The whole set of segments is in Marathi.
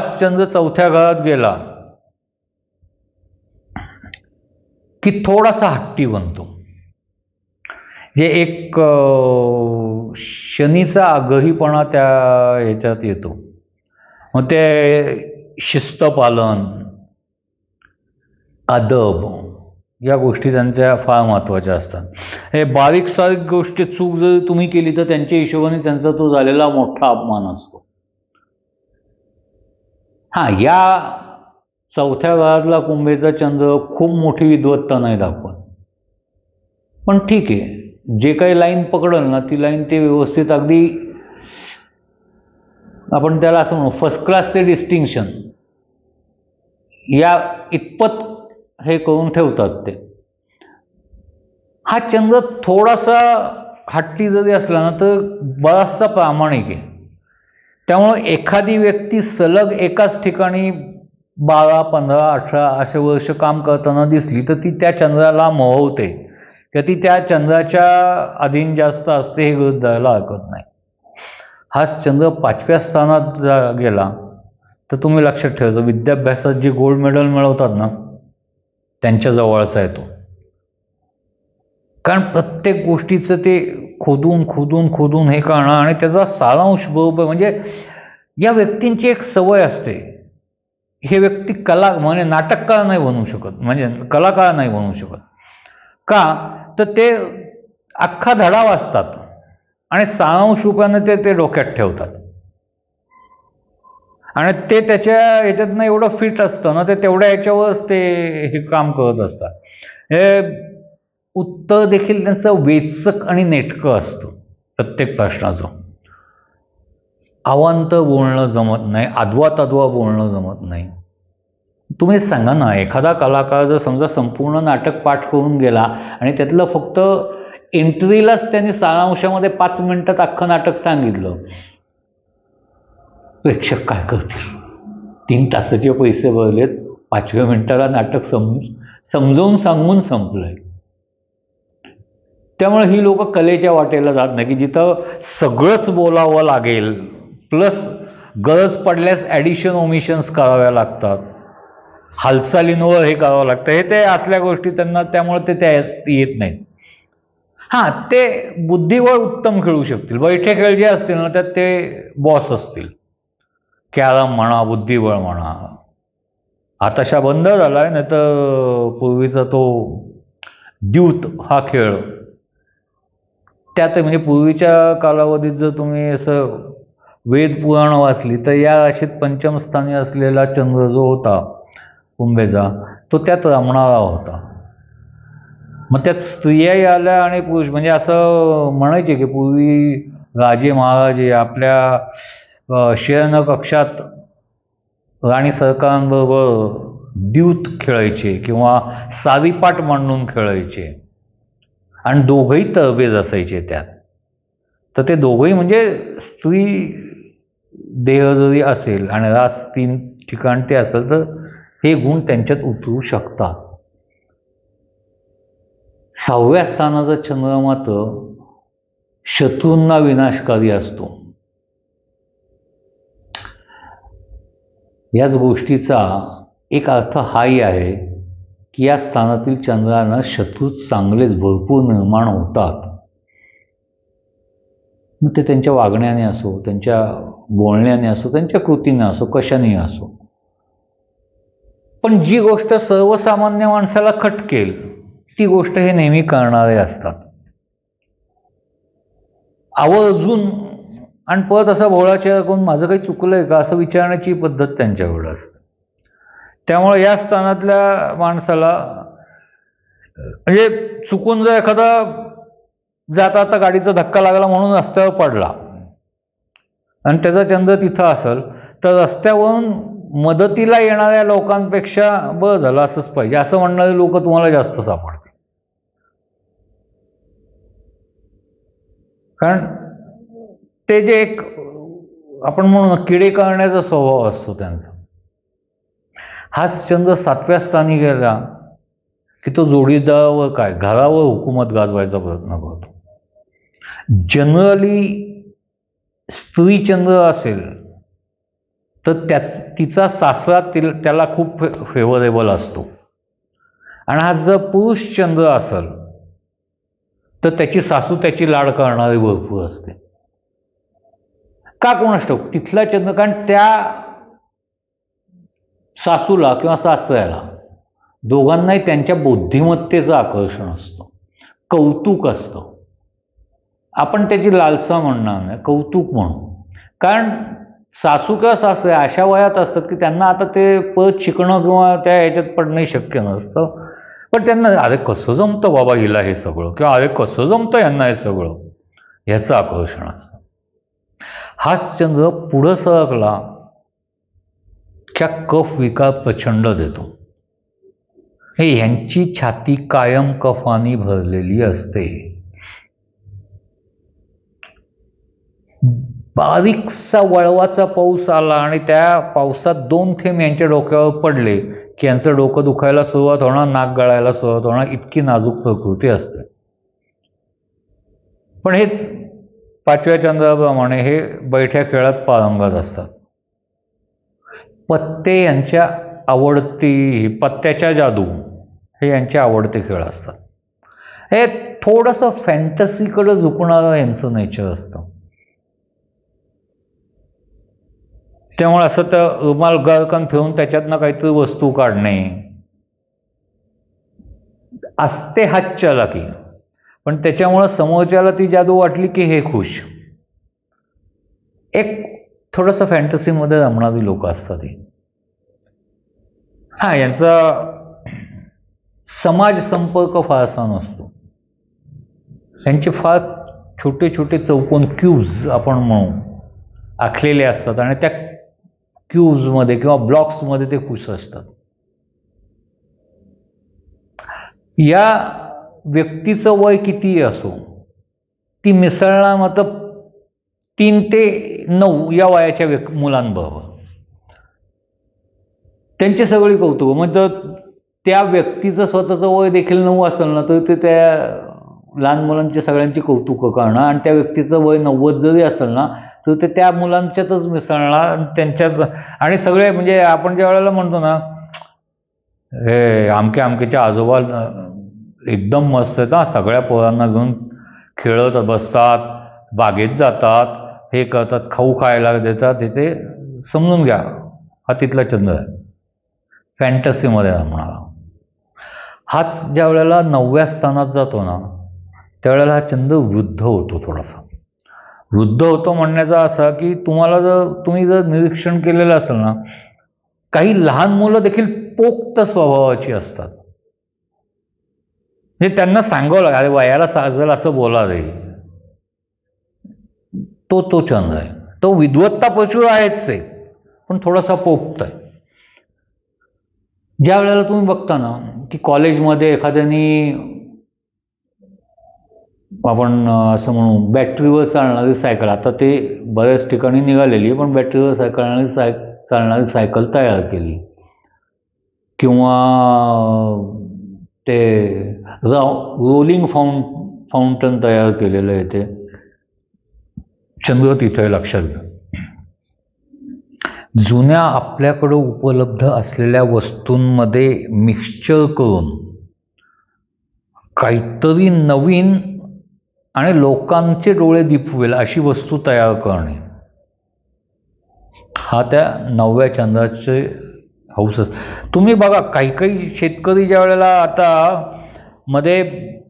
सुभाषचंद्र चंद्र चौथ्या घरात गेला की थोडासा हट्टी बनतो. जे एक शनीचा आगहीपणा त्या ह्याच्यात येतो. मग ते शिस्तपालन अदब या गोष्टी त्यांच्या फार महत्त्वाच्या असतात. हे बारीक सारीक गोष्टी चूक जर तुम्ही केली तर त्यांच्या हिशोबाने त्यांचा तो झालेला मोठा अपमान असतो. हा या चौथ्या घरातला कुंभेचा चंद्र खूप मोठी विद्वत्ता नाही दाखवत. पण ठीक आहे जे काही लाईन पकडल ना ती लाईन ते व्यवस्थित अगदी आपण त्याला असं म्हणू फर्स्ट क्लास ते डिस्टिंक्शन या इतपत हे करून ठेवतात ते. हा चंद्र थोडासा हट्टी जरी असला ना तर बराचसा प्रामाणिक आहे. त्यामुळं एखादी व्यक्ती सलग एकाच ठिकाणी बारा पंधरा अठरा असे वर्ष काम करताना दिसली तर ती त्या चंद्राला मोहवते. किंवा ती त्या चंद्राच्या अधीन जास्त असते हे गृहीत धरायला हरकत नाही. हाच चंद्र पाचव्या स्थानात जा गेला तर तुम्ही लक्षात ठेवायचं विद्याभ्यासात जे गोल्ड मेडल मिळवतात ना त्यांच्या जवळचा येतो कारण प्रत्येक गोष्टीचं ते खोदून खोदून खोदून हे करणं आणि त्याचा सारांश बरोबर म्हणजे या व्यक्तींची एक सवय असते. हे व्यक्ती कला म्हणजे नाटककार नाही बनवू शकत म्हणजे कलाकार नाही बनवू शकत. का? तर ते अख्खा धडा वाचतात आणि सारांश रूपाने ते ते डोक्यात ठेवतात. आणि ते त्याच्या ह्याच्यातनं एवढं फिट असतं ना ते तेवढ्या ह्याच्यावरच ते हे काम करत असतात. हे उत्तर देखील त्यांचं वेचक आणि नेटकं असतं प्रत्येक प्रश्नाचं. अवांत बोलणं जमत नाही आदवा तद्वा बोलणं जमत नाही. तुम्ही सांगा ना एखादा कलाकार जर समजा संपूर्ण नाटक पाठ करून गेला आणि त्यातलं फक्त एंट्रीलाच त्यांनी सारांशामध्ये पाच मिनिटात अख्खं नाटक सांगितलं प्रेक्षक काय करतील? तीन तासाचे पैसे भरलेत पाचव्या मिनिटाला नाटक सम समजावून सांगून संपलं आहे त्यामुळे ही लोक कलेच्या वाटेला जात नाही की जिथं सगळंच बोलावं लागेल प्लस गरज पडल्यास ॲडिशन ओमिशन्स कराव्या लागतात. हालचालींवर हे करावं लागतं. हे ते असल्या गोष्टी त्यांना त्यामुळे ते त्या येत नाहीत. हां ते बुद्धिबळ उत्तम खेळू शकतील. बैठे खेळ जे असतील ना त्यात ते बॉस असतील. कॅरम म्हणा बुद्धिबळ म्हणा. आताशा बंद झाला आहे नाही तर पूर्वीचा तो द्यूत हा खेळ त्यात म्हणजे पूर्वीच्या कालावधीत जर तुम्ही असं वेद पुराण वाचली तर या राशीत पंचमस्थानी असलेला चंद्र जो होता कुंभेचा तो त्यात रमणारा होता. मग त्यात स्त्रियाही आल्या आणि पुरुष म्हणजे असं म्हणायचे की पूर्वी राजे महाराजे आपल्या शयन कक्षात राणी सरकारांबरोबर द्यूत खेळायचे किंवा सारीपाट मांडून खेळायचे. आणि दोघंही तरबेज असायचे त्यात. तर ते दोघंही म्हणजे स्त्री देह जरी असेल आणि रास तीन ठिकाण ते असेल तर हे गुण त्यांच्यात उतरू शकतात. सहाव्या स्थानाचा चंद्र मात्र शत्रूंना विनाशकारी असतो. याच गोष्टीचा एक अर्थ हाही आहे. की या स्थानातील चंद्रानं शत्रू चांगलेच भरपूर निर्माण होतात. मग ते त्यांच्या वागण्याने असो त्यांच्या बोलण्याने असो त्यांच्या कृतीने असो कशाने असो. पण जी गोष्ट सर्वसामान्य माणसाला खटकेल ती गोष्ट हे नेहमी करणारे असतात. आवर्जून आणि परत असा भोळाच्या करून माझं काही चुकलंय का असं विचारण्याची पद्धत त्यांच्याकडे असते. त्यामुळे या स्थानातल्या माणसाला म्हणजे चुकून जर एखादा जाता आता गाडीचा धक्का लागला म्हणून रस्त्यावर पडला आणि त्याचा चंद तिथं असेल तर रस्त्यावरून मदतीला येणाऱ्या लोकांपेक्षा बरं झालं असंच पाहिजे. असं म्हणणारे लोक तुम्हाला जास्त सापडतील. कारण ते जे एक आपण म्हणू ना किडे करण्याचा स्वभाव असतो त्यांचा. हाच चंद्र सातव्या स्थानी गेला की तो जोडीदारावर काय घरावर हुकूमत गाजवायचा प्रयत्न करतो. जनरली स्त्री चंद्र असेल तर त्याच तिचा सासरा तिला त्याला खूप फे फेवरेबल असतो. आणि हा जर पुरुष चंद्र असेल तर त्याची सासू त्याची लाड करणारी भरपूर असते. का कोणास ठाऊक? तिथला चंद्र कारण त्या सासूला किंवा सासऱ्याला दोघांनाही त्यांच्या बुद्धिमत्तेचं आकर्षण असतं. कौतुक असतं. आपण त्याची लालसा म्हणणार नाही कौतुक म्हणू. कारण सासू किंवा सासरे अशा वयात असतात की त्यांना आता ते परत शिकणं किंवा त्या ह्याच्यात पडणंही शक्य नसतं. पण त्यांना अरे कसं जमतं बाबा हिला हे सगळं? किंवा अरे कसं जमतं यांना हे सगळं? ह्याचं आकर्षण असतं. हाच चंद्र पुढं सरकला. च्या कफ विकार प्रचंड देतो. हे ह्यांची छाती कायम कफानी भरलेली असते. बारीकसा वळवाचा पाऊस आला आणि त्या पावसात दोन थेंब यांच्या डोक्यावर पडले की यांचं डोकं दुखायला सुरुवात होणार नाक गळायला सुरुवात होणार इतकी नाजूक प्रकृती असते. पण हेच पाचव्या चंद्राप्रमाणे हे बैठ्या खेळात पारंगत असतात. पत्ते यांच्या आवडती पत्त्याच्या जादू हे यांचे आवडते खेळ असतात. हे थोडंसं फॅन्टसीकडं झुकणारं यांचं नेचर असतं. त्यामुळे असं तर रुमाल गळकन फिरून त्याच्यातनं काहीतरी वस्तू काढणे असते हातच्याला की. पण त्याच्यामुळं समोरच्याला ती जादू वाटली की हे खुश. एक थोडंसं फॅन्टसीमध्ये रमणारी लोक असतात ही. हा यांचा समाज संपर्क फारसा नसतो. त्यांचे फार छोटे छोटे चौकोन क्यूब्ज आपण म्हणू आखलेले असतात आणि त्या क्यूब्समध्ये किंवा ब्लॉक्समध्ये ते खुश असतात. या व्यक्तीचं वय कितीही असो ती मिसळणार मात्र तीन ते नऊ या वयाच्या व्यक् मुलांबरोबर. त्यांचे सगळी कौतुक. म्हणजे त्या व्यक्तीचं स्वतःचं वय देखील नऊ असेल ना तर ते त्या लहान मुलांची सगळ्यांची कौतुकं करणं आणि त्या व्यक्तीचं वय नव्वद जरी असेल ना तर ते त्या मुलांच्यातच मिसळणार आणि त्यांच्याच आणि सगळे म्हणजे आपण ज्या वेळेला म्हणतो ना हे आमके आमकेच्या आजोबा एकदम मस्त आहेत ना सगळ्या पोरांना घेऊन खेळत बसतात बागेत जातात हे करतात खाऊ खायला देतात तिथे समजून घ्या. हा तिथला छंद आहे. फॅन्टसीमध्ये म्हणाला हाच ज्या वेळेला नवव्या स्थानात जातो ना त्यावेळेला हा छंद वृद्ध होतो थोडासा. वृद्ध होतो म्हणण्याचा असा की तुम्हाला जर तुम्ही जर निरीक्षण केलेलं असेल ना काही लहान मुलं देखील पोक्त स्वभावाची असतात. म्हणजे त्यांना सांगावं लागेल अरे वयाला साजल असं बोला जाईल तो तो छंद आहे. तो विद्वत्ता पशु आहेच ते. पण थोडासा पोपत आहे. ज्या वेळेला तुम्ही बघता ना की कॉलेजमध्ये एखाद्यानी आपण असं म्हणू बॅटरीवर चालणारी सायकल आता ते बऱ्याच ठिकाणी निघालेली पण बॅटरीवर सायकल साय चालणारी सायकल तयार केली. किंवा ते रोलिंग फाउं फाउंटन तयार केलेलं आहे ते. चंद्र तिथे लक्षात घ्या. जुन्या आपल्याकडं उपलब्ध असलेल्या वस्तूंमध्ये मिक्सचर करून काहीतरी नवीन आणि लोकांचे डोळे दिपवेल अशी वस्तू तयार करणे. हा त्या नवव्या चंद्राचे हौस तुम्ही बघा काही काही शेतकरी ज्या वेळेला आता मध्ये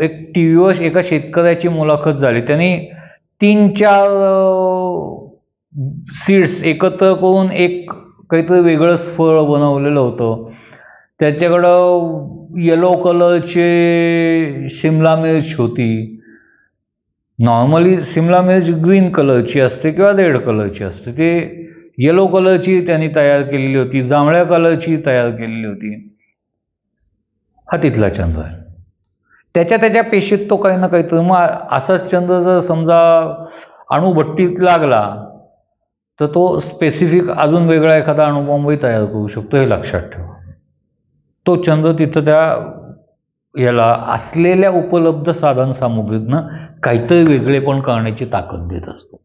एक टी व्हीवर एका शेतकऱ्याची मुलाखत झाली. त्यांनी तीन चार सीड्स एकत्र करून एक काहीतरी वेगळंच फळ बनवलेलं होतं. त्याच्याकडं येलो कलरचे शिमला मिर्च होती. नॉर्मली शिमला मिर्च ग्रीन कलरची असते किंवा रेड कलरची असते. ते येलो कलरची त्यांनी तयार केलेली होती. जांभळ्या कलरची तयार केलेली होती. हा तिथला चंद्र आहे. त्याच्या त्याच्या पेशीत तो काही ना काहीतरी. मग असाच छंद जर समजा अणुभट्टीत लागला तर तो स्पेसिफिक अजून वेगळा एखादा अणुबॉम्बही तयार करू शकतो हे लक्षात ठेवा. तो छंद तिथं त्या याला असलेल्या उपलब्ध साधनसामुग्रीतनं काहीतरी वेगळे पण करण्याची ताकद देत असतो.